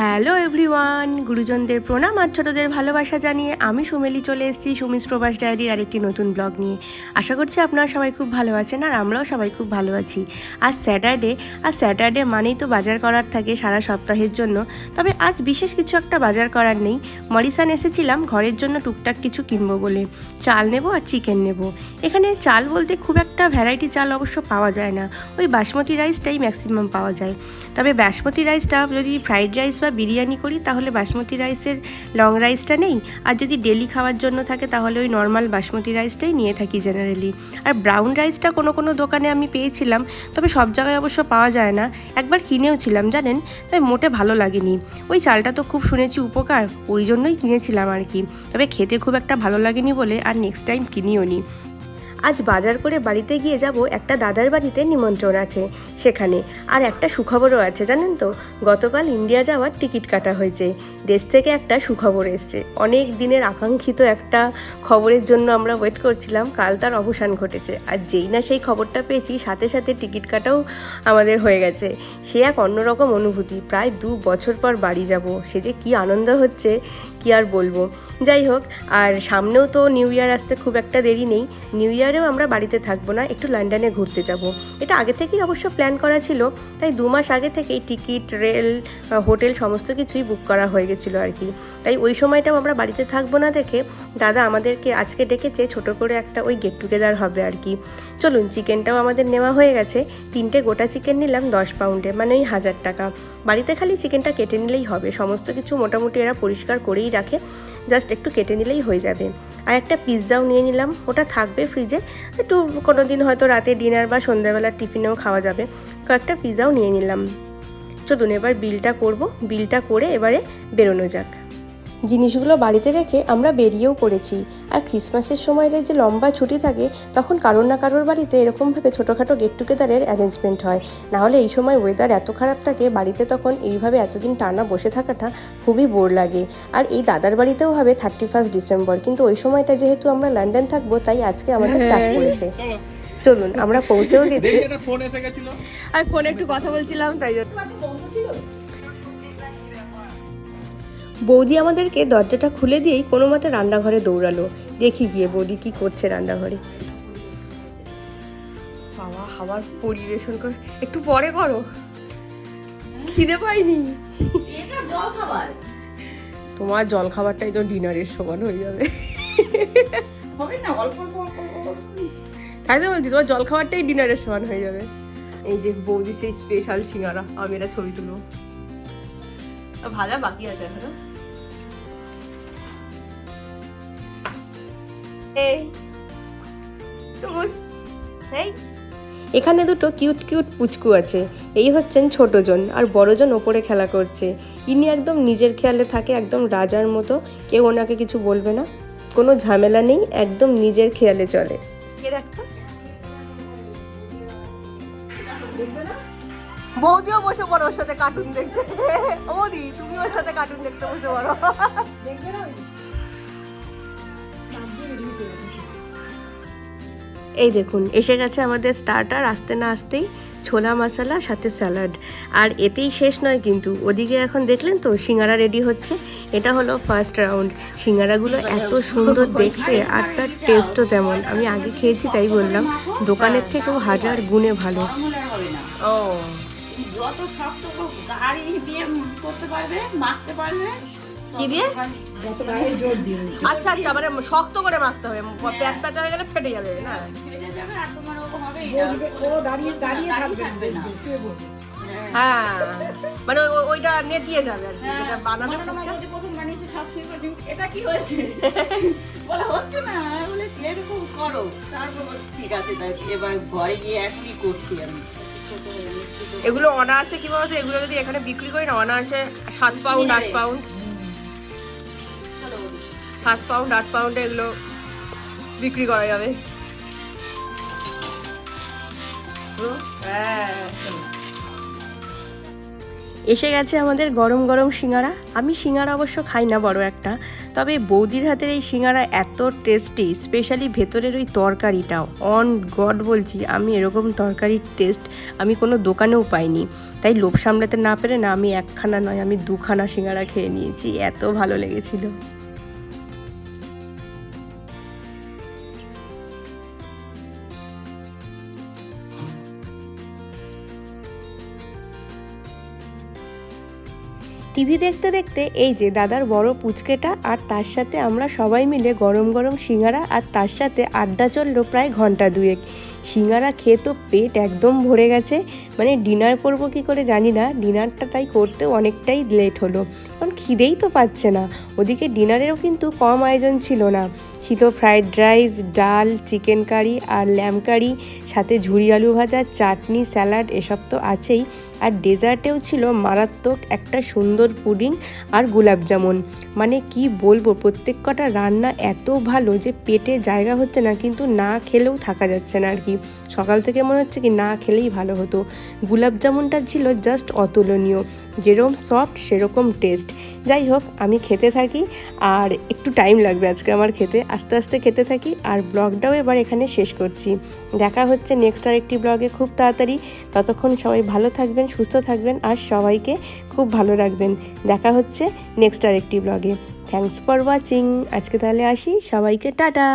Hello everyone, গুরুজনদের প্রণাম আর ছোটোদের ভালোবাসা জানিয়ে আমি সুমেলি চলে এসেছি সুমিস প্রবাস ডায়েরির আরেকটি নতুন ব্লগ নিয়ে। আশা করছি আপনারা সবাই খুব ভালো আছেন আর আমরাও সবাই খুব ভালো আছি। আজ স্যাটারডে, আর স্যাটারডে মানেই তো বাজার করার থাকে সারা সপ্তাহের জন্য। তবে আজ বিশেষ কিছু একটা বাজার করার নেই। মরিসান এসেছিলাম, ঘরের জন্য টুকটাক কিছু কিনবো বলে। চাল নেব আর চিকেন নেব। এখানে চাল বলতে খুব একটা ভ্যারাইটি চাল অবশ্য পাওয়া যায় না। ওই বাসমতি রাইসটাই ম্যাক্সিমাম পাওয়া যায়। তবে বাসমতি রাইসটা যদি ফ্রাইড রাইস বা বিরিয়ানি করি, তাহলে বাসমতি রাইসের লং রাইসটা নেই। আর যদি ডেলি খাওয়ার জন্য থাকে, তাহলে ওই নর্মাল বাসমতি রাইসটাই নিয়ে থাকি জেনারেলি আর ব্রাউন রাইসটা কোনো কোনো দোকানে আমি পেয়েছিলাম, তবে সব জায়গায় অবশ্য পাওয়া যায় না। একবার কিনেও ছিলাম জানেন? তবে মোটে ভালো লাগেনি। ওই চালটা তো খুব শুনেছি উপকার, ওই জন্যই কিনেছিলাম আর কি। তবে খেতে খুব একটা ভালো লাগেনি বলে আর নেক্সট টাইম কিনিও নি। আজ বাজার করে বাড়িতে গিয়ে যাব একটা দাদার বাড়িতে নিমন্ত্রণ আছে সেখানে। আর একটা সুখবরও আছে, জানেন তো? গতকাল ইন্ডিয়া যাওয়ার টিকিট কাটা হয়েছে। দেশ থেকে একটা সুখবর এসছে। অনেক দিনের আকাঙ্ক্ষিত একটা খবরের জন্য আমরা ওয়েট করছিলাম, কাল তার অবসান ঘটেছে। আর যেই না সেই খবরটা পেয়েছি, সাথে সাথে টিকিট কাটাও আমাদের হয়ে গেছে। সে এক অন্যরকম অনুভূতি। প্রায় দু বছর পর বাড়ি যাব। সে যে কী আনন্দ হচ্ছে কি আর বলব? যাই হোক, আর সামনেও তো নিউ ইয়ার আসতে খুব একটা দেরি নেই। নিউ ইয়ারেও আমরা বাড়িতে থাকব না, একটু লন্ডনে ঘুরতে যাব। এটা আগে থেকেই অবশ্য প্ল্যান করা ছিল, তাই দু মাস আগে থেকেই টিকিট, রেল হোটেল সমস্ত কিছুই বুক করা হয়ে গেছিল আর কি। তাই ওই সময়টাও আমরা বাড়িতে থাকব না দেখে দাদা আমাদেরকে আজকে ডেকেছে ছোট করে একটা ওই গেট টুগেদার হবে আর কি। চলুন, চিকেনটাও আমাদের নেওয়া হয়ে গেছে। তিনটে গোটা চিকেন নিলাম দশ পাউন্ডে মানে ওই হাজার টাকা। বাড়িতে খালি চিকেনটা কেটে নিলেই হবে, সমস্ত কিছু মোটামুটি এরা পরিষ্কার করেই রাখে জাস্ট একটু কেটে নিলেই হয়ে যাবে। আর একটা পিৎজাও নিয়ে নিলাম, ওটা থাকবে ফ্রিজে একটু কোনো দিন হয়তো রাতে ডিনার বা সন্ধ্যাবেলার টিফিনেও খাওয়া যাবে। কয়েকটা পিৎজাও নিয়ে নিলাম। চলুন এবার বিলটা করব। বিলটা করে এবারে বেরোনো যাক। জিনিসগুলো বাড়িতে রেখে আমরা বেরিয়েও পড়েছি। আর ক্রিসমাসের সময়ের যে লম্বা ছুটি থাকে তখন কারোর না কারোর বাড়িতে এরকমভাবে ছোটোখাটো গেট টুগেদারের অ্যারেঞ্জমেন্ট হয় নাহলে এই সময় ওয়েদার এত খারাপ থাকে বাড়িতে তখন এইভাবে এতদিন টানা বসে থাকাটা খুবই বোর লাগে। আর এই দাদার বাড়িতেও হবে থার্টি ফার্স্ট ডিসেম্বর কিন্তু ওই সময়টা যেহেতু আমরা লন্ডন থাকব তাই আজকে আমাদের টাক পড়েছে। চলুন আমরা পৌঁছেও গেছি। আর ফোনে একটু কথা বলছিলাম তাই জন্য। বৌদি আমাদেরকে দরজাটা খুলে দিয়েই কোনো মতে রান্নাঘরে দৌড়ালো। দেখি গিয়ে বৌদি কি করছে রান্নাঘরে। বাবা খাবার পরিবেশন করে একটু পরে করো। খিদে পাইনি। এটা জল খাবার তোমার জল খাবারটাই তো ডিনারের সমান হয়ে যাবে। হবে না অল্প। তাই তো বলছি তোমার জল খাবারটাই ডিনারের সমান হয়ে যাবে। এই যে বৌদি সেই স্পেশাল সিঙ্গারা আমি এটা ছবি তুলবো ভাজা বাকি আছে এখনও। এখানে দুটো কিউট কিউট পুচকু আছে। এই হচ্ছেন ছোটজন আর বড়জন ওপরে খেলা করছে। ইনি একদম নিজের খেয়ালে থাকে একদম রাজার মতো। কেউ ওনাকে কিছু বলবে না। কোনো ঝামেলা নেই একদম নিজের খেয়ালে চলে। বৌদিও বসে পড়ো ওর সাথে কার্টুন দেখতে। বৌদি তুমি ওর সাথে কার্টুন দেখতে বসে পড়ো। এই দেখুন এসে গেছে আমাদের স্টার্টার আসতে না আসতেই ছোলা মশলা সাথে স্যালাড আর এতেই শেষ নয় কিন্তু ওদিকে এখন দেখলেন তো সিঙ্গারা রেডি হচ্ছে। এটা হলো ফার্স্ট রাউন্ড সিঙ্গারাগুলো এত সুন্দর দেখতে আর তার টেস্টও তেমন। আমি আগে খেয়েছি তাই বললাম দোকানের থেকেও হাজার গুণে ভালো। ও। যত শক্ত গাড়ি দিয়ে করতে পারবে? মাখতে পারবে? কি দিয়ে? আচ্ছা আচ্ছা মানে শক্ত করে মাখতে হবে। প্যাচ প্যাচা হয়ে গেলে ফেটে যাবে না? ফেটে যাবে আর তোমার ওরকম হবে দাঁড়িয়ে দাঁড়িয়ে থাকবে না। হ্যাঁ মানে ওই- ওইটা নেতিয়ে যাবে আর কি যেটা বানাবে প্রথম বানিয়েছে সব শুরু করে এটা কি হয়েছে? বলে হচ্ছে না। বলে এরকম করো। তারপর ঠিক আছে তাই এবার ঘরে গিয়ে একই করছি আমি। এগুলো অনায়াসে কি বলতো এগুলো যদি এখানে বিক্রি করি না অনায়াসে সাত পাউন্ড আট পাউন্ড। সাত পাউন্ড আট পাউন্ডে এগুলো বিক্রি করা যাবে। হ্যাঁ। এসে গেছে আমাদের গরম গরম সিঙ্গারা। আমি সিঙ্গারা অবশ্য খাই না বড় একটা, তবে বৌদির হাতের এই সিঙ্গারা এত টেস্টি স্পেশালি ভেতরের ওই তরকারিটা অন গড বলছি, আমি এরকম তরকারির টেস্ট আমি কোনো দোকানেও পাইনি। তাই লোভ সামলাতে না পেরে না আমি একখানা নয়, আমি দুখানা সিঙ্গারা খেয়ে নিয়েছি, এত ভালো লেগেছিল। টিভি দেখতে দেখতে এই যে দাদার বড় পুচকেটা আর তার সাথে আমরা সবাই মিলে গরম গরম সিঙ্গারা আর তার সাথে আড্ডা চলল প্রায় ঘণ্টা দুয়েক। সিঙ্গারা খেয়ে তো পেট একদম ভরে গেছে। মানে ডিনার করব কি করে জানি না, ডিনারটা তাই করতেও অনেকটাই লেট হলো। কারণ খিদেই তো পাচ্ছে না। ওদিকে ডিনারেরও কিন্তু কম আয়োজন ছিল না। ছিল ফ্রাইড রাইস, ডাল, চিকেন কারি আর ল্যাম কারি, সাথে ঝুড়ি আলু ভাজা, চাটনি, স্যালাড এসব তো আছেই। আর ডেজার্টেও ছিল মারাত্মক একটা সুন্দর পুডিং আর জামুন। মানে কি বলব, প্রত্যেক কটা রান্না এত ভালো যে পেটে জায়গা হচ্ছে না, কিন্তু না খেলেও থাকা যাচ্ছে না আর কি। সকাল থেকে মনে হচ্ছে কি না খেলেই ভালো হতো। জামুনটা ছিল জাস্ট অতুলনীয়। যেরকম সফট সেরকম টেস্ট যাই হোক আমি খেতে থাকি আর একটু টাইম লাগবে আজকে আমার খেতে। আস্তে আস্তে খেতে থাকি আর ব্লগটাও এবার এখানে শেষ করছি। দেখা হচ্ছে নেক্সট আর একটি ব্লগে খুব তাড়াতাড়ি। ততক্ষণ সবাই ভালো থাকবেন, সুস্থ থাকবেন আর সবাইকে খুব ভালো রাখবেন। দেখা হচ্ছে নেক্সট আর একটি ব্লগে থ্যাংকস ফর ওয়াচিং আজকে তাহলে আসি। সবাইকে টাটা।